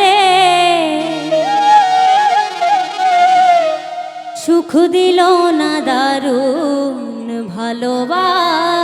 রে। সুখ দিল না দারুণ ভালোবাসা।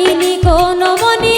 চাইনি কোনো মনি।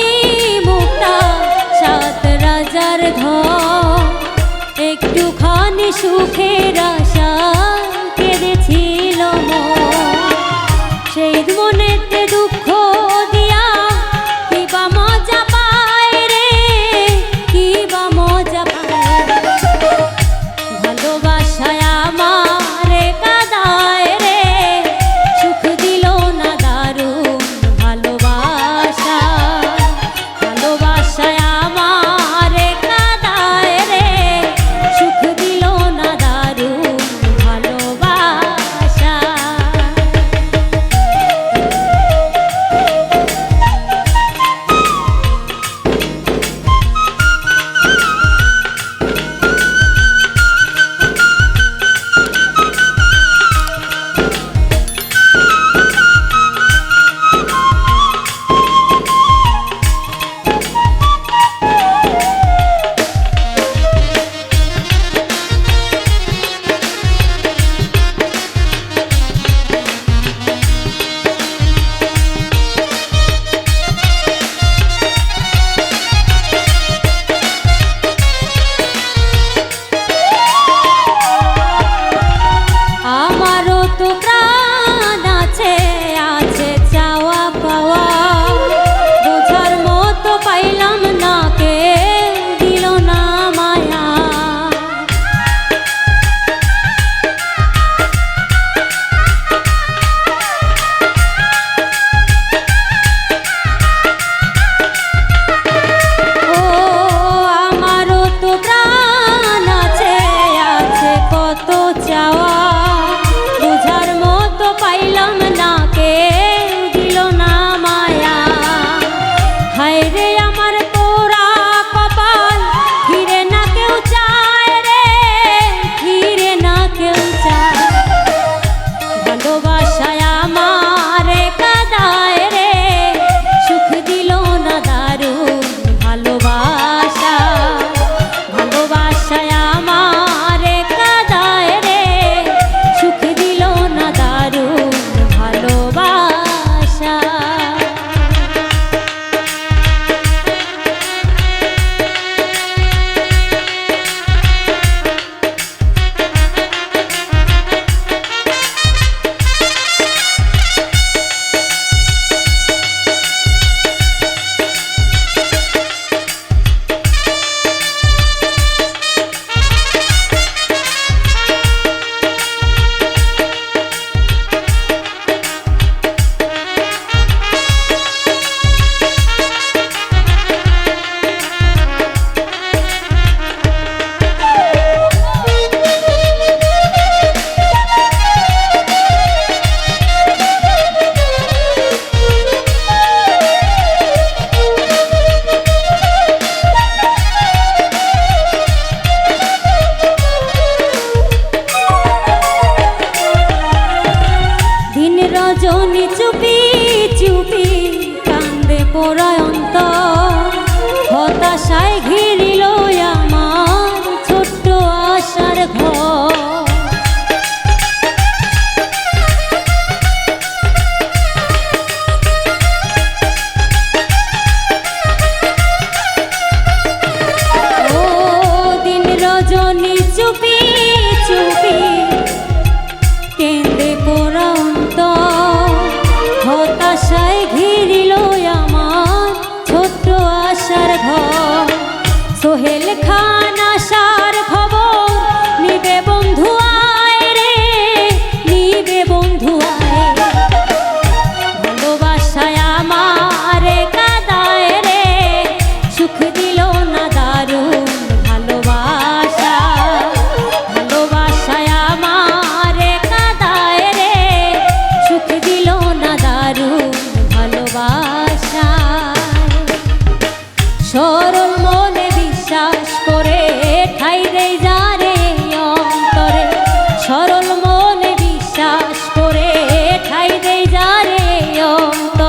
돌아요.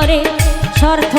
করে স্বার্থ